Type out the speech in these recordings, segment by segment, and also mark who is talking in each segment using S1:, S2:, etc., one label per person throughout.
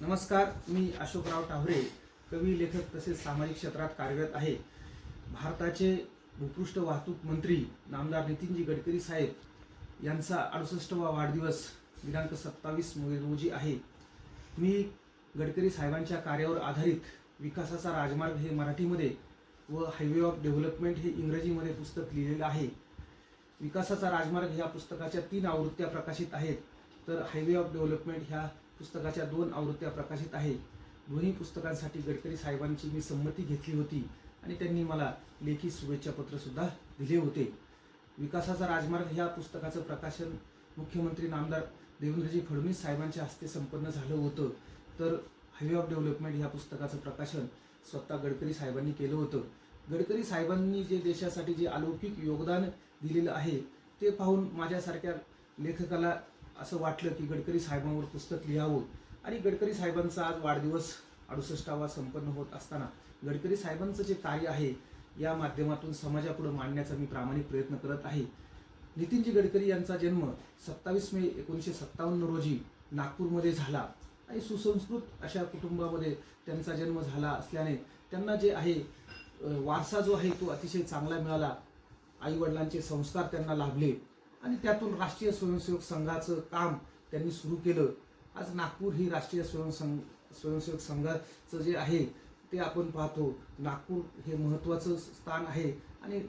S1: नमस्कार मी अशोकराव टावरे कवी लेखक तसेच सामाजिक क्षेत्रात कार्यरत आहे. भारताचे भूपृष्ठ वाहतूक मंत्री नामदार नितीनजी गडकरी साहेब यांचा अडुसष्टवा वाढदिवस दिनांक सत्तावीस रोजी आहे. मी गडकरी साहेबांच्या कार्यावर आधारित विकासाचा राजमार्ग हे मराठीमध्ये व हायवे ऑफ डेव्हलपमेंट हे इंग्रजीमध्ये पुस्तक लिहिलेलं आहे. विकासाचा राजमार्ग ह्या पुस्तकाच्या तीन आवृत्त्या प्रकाशित आहेत. तर हायवे ऑफ डेव्हलपमेंट ह्या पुस्तकाच्या दोन आवृत्त्या प्रकाशित आहेत. दोन्ही पुस्तकांसाठी गडकरी साहेबांची मी संमती घेतली होती आणि त्यांनी मला लेखी शुभेच्छापत्रसुद्धा दिले होते. विकासाचा राजमार्ग ह्या पुस्तकाचं प्रकाशन मुख्यमंत्री नामदार देवेंद्रजी फडणवीस साहेबांच्या हस्ते संपन्न झालं होतं. तर हायवे ऑफ डेव्हलपमेंट ह्या पुस्तकाचं प्रकाशन स्वतः गडकरी साहेबांनी केलं होतं. गडकरी साहेबांनी जे देशासाठी जे अलौकिक योगदान दिलेलं आहे ते पाहून माझ्यासारख्या लेखकाला असं वाटलं की गडकरी साहेबांवर पुस्तक लिहावं. आणि गडकरी साहेबांचा आज वाढदिवस अडुसष्टावा संपन्न होत असताना गडकरी साहेबांचं जे कार्य आहे या माध्यमातून समाजापुढे मांडण्याचा मी प्रामाणिक प्रयत्न करत आहे. नितीनजी गडकरी यांचा जन्म सत्तावीस मे एकोणीसशे सत्तावन्न रोजी नागपूरमध्ये झाला. आणि सुसंस्कृत अशा कुटुंबामध्ये त्यांचा जन्म झाला असल्याने त्यांना जे आहे वारसा जो आहे तो अतिशय चांगला मिळाला. आईवडिलांचे संस्कार त्यांना लाभले. आणि त्यातून राष्ट्रीय स्वयंसेवक संघाचं काम त्यांनी सुरू केलं. आज नागपूर ही राष्ट्रीय स्वयंसंघ स्वयंसेवक संघाचं जे आहे ते आपण पाहतो. नागपूर हे महत्त्वाचं स्थान आहे. आणि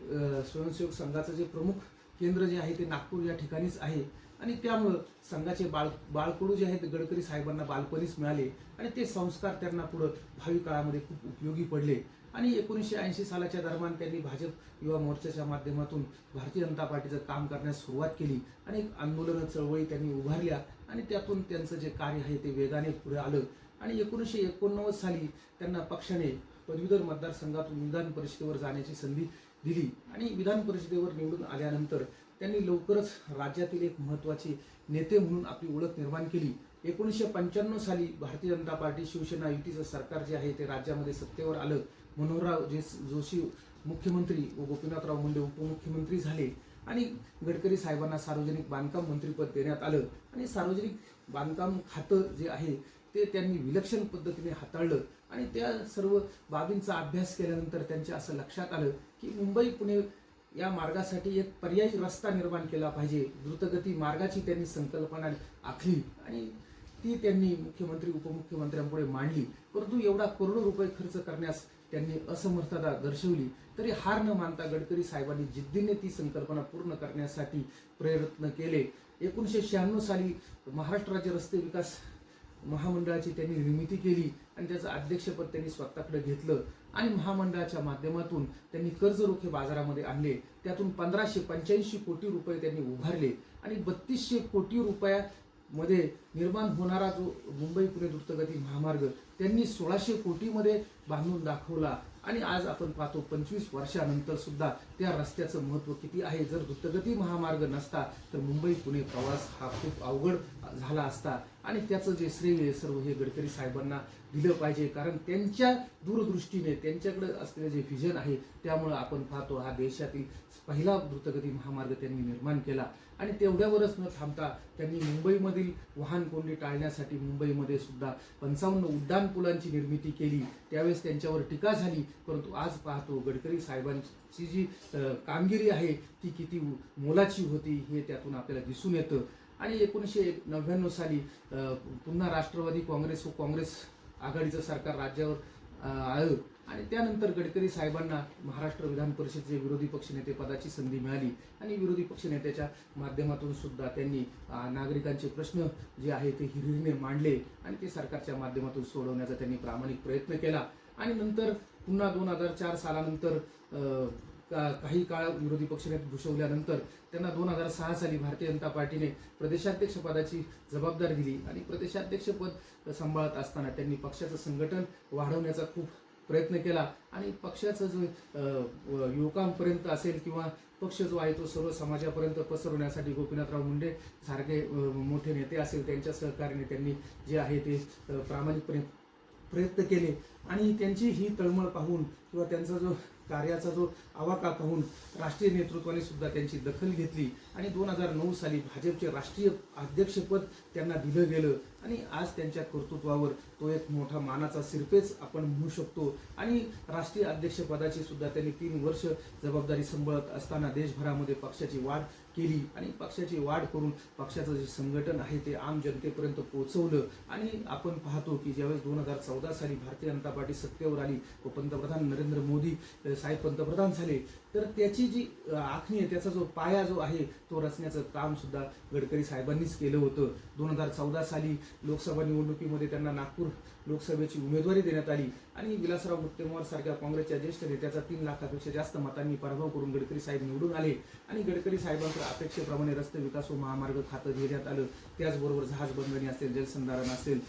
S1: स्वयंसेवक संघाचं जे प्रमुख केंद्र जे आहे ते नागपूर या ठिकाणीच आहे. आणि त्यामुळं संघाचे बाळ बाळकडू जे आहेत गडकरी साहेबांना बालपणीच मिळाले आणि ते संस्कार त्यांना पुढं भावी काळामध्ये खूप उपयोगी पडले. आणि एकोणीसशे ऐंशी सालाच्या दरम्यान त्यांनी भाजप युवा मोर्चाच्या माध्यमातून भारतीय जनता पार्टीचं काम करण्यास सुरुवात केली आणि एक आंदोलन चळवळी त्यांनी उभारल्या आणि त्यातून त्यांचं जे कार्य आहे ते वेगाने पुढे आलं. आणि एकोणीसशे एकोणनव्वद साली त्यांना पक्षाने पदवीधर मतदारसंघातून विधान परिषदेवर जाण्याची संधी दिली आणि विधान परिषदेवर निवडून आल्यानंतर त्यांनी लवकरच राज्यातील एक महत्त्वाचे नेते म्हणून आपली ओळख निर्माण केली. एकोणीसशे पंच्याण्णव साली भारतीय जनता पार्टी शिवसेना युतीचं सरकार जे आहे ते राज्यामध्ये सत्तेवर आलं. मनोहरराव जे जोशी मुख्यमंत्री व गोपीनाथराव मुंडे उपमुख्यमंत्री झाले आणि गडकरी साहेबांना सार्वजनिक बांधकाम मंत्रीपद देण्यात आलं. आणि सार्वजनिक बांधकाम खातं जे आहे ते त्यांनी विलक्षण पद्धतीने हाताळलं आणि त्या सर्व बाबींचा अभ्यास केल्यानंतर त्यांच्या असं लक्षात आलं की मुंबई पुणे या मार्गासाठी एक पर्यायी रस्ता निर्माण केला पाहिजे. द्रुतगती मार्गाची त्यांनी संकल्पना आखली आणि ती त्यांनी मुख्यमंत्री उपमुख्यमंत्र्यांपुढे मांडली. परंतु एवढा करोडो रुपये खर्च करण्यास त्यांनी असमर्थता दर्शवली. तरी हार न मानता गडकरी साहेबांनी जिद्दीने ती संकल्पना पूर्ण करण्यासाठी प्रयत्न केले. एकोणीसशे शहाण्णव साली महाराष्ट्र राज्य रस्ते विकास महामंडळाची त्यांनी निर्मिती केली आणि त्याचं अध्यक्षपद त्यांनी स्वतःकडे घेतलं. आणि महामंडळाच्या माध्यमातून त्यांनी कर्ज रोखे बाजारामध्ये आणले. त्यातून पंधराशे पंच्याऐंशी कोटी रुपये त्यांनी उभारले. आणि बत्तीसशे कोटी रुपयामध्ये निर्माण होणारा जो मुंबई पुणे द्रुतगती महामार्ग त्यांनी सोळाशे कोटीमध्ये बांधून दाखवला. आणि आज आपण पाहतो पंचवीस वर्षानंतर सुद्धा त्या रस्त्याचं महत्त्व किती आहे. जर द्रुतगती महामार्ग नसता तर मुंबई पुणे प्रवास हा खूप अवघड झाला असता. आणि त्याचं जे श्रेय सर्व हे गडकरी साहेबांना दिलं पाहिजे. कारण त्यांच्या दूरदृष्टीने त्यांच्याकडे असलेलं जे व्हिजन आहे त्यामुळं आपण पाहतो हा देशातील पहिला द्रुतगती महामार्ग त्यांनी निर्माण केला. आणि तेवढ्यावरच न थांबता त्यांनी मुंबईमधील वाहन कोंडी टाळण्यासाठी मुंबईमध्ये सुद्धा पंचावन्न उड्डाण पुलांची निर्मिती केली. त्यावेळेस त्यांच्यावर टीका झाली. परंतु आज पाहतो गडकरी साहेबांची जी कामगिरी आहे ती किती मोलाची होती हे त्यातून आपल्याला दिसून येतं. आणि एकोणीसशे नव्याण्णव साली पुन्हा राष्ट्रवादी काँग्रेस व काँग्रेस आघाडीचं सरकार राज्यावर आलं. आणि त्यानंतर गडकरी साहेबांना महाराष्ट्र विधान परिषदेचे विरोधी पक्षनेते पदाची संधी मिळाली. आणि विरोधी पक्षनेत्याच्या माध्यमातून सुद्धा त्यांनी नागरिकांचे प्रश्न जे आहे ते हिरहिरीने मांडले आणि ते सरकारच्या माध्यमातून सोडवण्याचा त्यांनी प्रामाणिक प्रयत्न केला. आणि नंतर पुन्हा दोन हजार चार सालानंतर का- काही काळ विरोधी पक्षनेते भूषवल्यानंतर त्यांना दोन हजार सहा साली भारतीय जनता पार्टीने प्रदेशाध्यक्षपदाची जबाबदारी दिली. आणि प्रदेशाध्यक्षपद सांभाळत असताना त्यांनी पक्षाचं संघटन वाढवण्याचा खूप प्रयत्न केला. आणि पक्षाचं जो युवकांपर्यंत असेल किंवा पक्ष जो आहे तो सर्व समाजापर्यंत पसरवण्यासाठी गोपीनाथराव मुंडे सारखे मोठे नेते असेल त्यांच्या सहकार्याने त्यांनी जे आहे ते प्रामाणिकपणे प्रयत्न केले. आणि त्यांची ही तळमळ पाहून किंवा त्यांचा जो कार्याचा जो आवाका पाहून राष्ट्रीय नेतृत्वाने सुद्धा त्यांची दखल घेतली. आणि दोन हजार नऊ साली भाजपचे राष्ट्रीय अध्यक्षपद त्यांना दिलं गेलं. आणि आज त्यांच्या कर्तृत्वावर तो एक मोठा मानाचा सिरपेच आपण म्हणू शकतो. आणि राष्ट्रीय अध्यक्षपदाची सुद्धा त्यांनी तीन वर्ष जबाबदारी सांभाळत असताना देशभरामध्ये पक्षाची वाढ केली. आणि पक्षाची वाढ करून पक्षाचं जे संघटन आहे ते आम जनतेपर्यंत पोहोचवलं. आणि आपण पाहतो की ज्यावेळेस दोन हजार चौदा साली भारतीय जनता पार्टी सत्तेवर आली व पंतप्रधान नरेंद्र मोदी साहेब पंतप्रधान झाले तर त्याची जी आखणी आहे त्याचा जो पाया जो आहे तो रचण्याचं काम सुद्धा गडकरी साहेबांनीच केलं होतं. दोन हजार चौदा साली लोकसभा निवडणुकीमध्ये त्यांना नागपूर लोकसभेची उमेदवारी देण्यात आली. आणि विलासराव मुत्तेमवार सारख्या काँग्रेसच्या ज्येष्ठ नेत्याचा तीन लाखापेक्षा जास्त मतांनी पराभव करून गडकरी साहेब निवडून आले. आणि गडकरी साहेबांकडे अपेक्षेप्रमाणे रस्ते विकास व महामार्ग खातं घेण्यात आलं. त्याचबरोबर जहाज असेल जलसंधारण असेल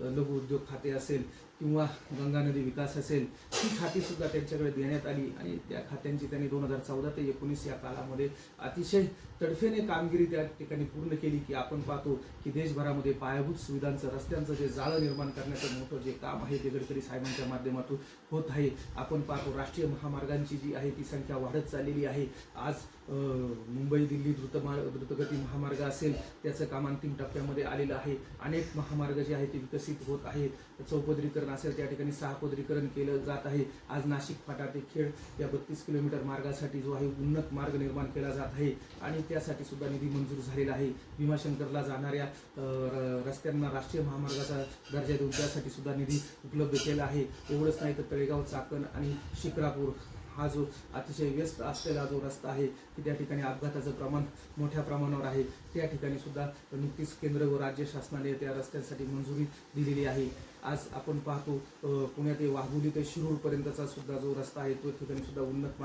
S1: लघु उद्योग खाते असेल किंवा गंगा नदी विकास असेल ही खाती सुद्धा त्यांच्याकडे देण्यात आली आणि त्या खात्यांची त्यांनी दोन हजार चौदा ते एकोणीस या काळामध्ये अतिशय तडफेने कामगिरी त्या ठिकाणी पूर्ण केली की आपण पाहतो की देशभरामध्ये पायाभूत सुविधांचं रस्त्यांचं जे जाळं निर्माण करण्याचं मोठं जे काम आहे ते गडकरी साहेबांच्या माध्यमातून होत आहे. आपण पाहतो राष्ट्रीय महामार्गांची जी आहे ती संख्या वाढत चाललेली आहे. आज मुंबई दिल्ली द्रुतमार्ग द्रुतगती महामार्ग असेल त्याचं काम अंतिम टप्प्यामध्ये आलेलं आहे. अनेक महामार्ग जे आहे ते विकसित होत आहेत. चौपदरीकरण असेल त्या ठिकाणी सहापदरीकरण केलं जात आहे. आज नाशिक फाटा ते खेड या बत्तीस किलोमीटर मार्गासाठी जो आहे उन्नत मार्ग निर्माण केला जात आहे आणि त्यासाठी सुद्धा निधी मंजूर झालेला आहे. भीमाशंकरला जाणाऱ्या रस्त्यांना राष्ट्रीय महामार्गाचा दर्जा देऊन त्यासाठी सुद्धा निधी उपलब्ध केला आहे. एवढंच नाही तर तळेगाव चाकण आणि शिक्रापूर हा जो अतिशय व्यस्त असलेला जो रस्ता आहे की त्या ठिकाणी अपघाताचं प्रमाण मोठ्या प्रमाणावर आहे त्या ठिकाणी सुद्धा नुकतीच केंद्र व राज्य शासनाने त्या रस्त्यांसाठी मंजुरी दिलेली आहे. आज आपण पाहतो पुण्यात ते वाघोली ते शिरूरपर्यंतचा सुद्धा जो रस्ता आहे तो ठिकाणी सुद्धा उन्नत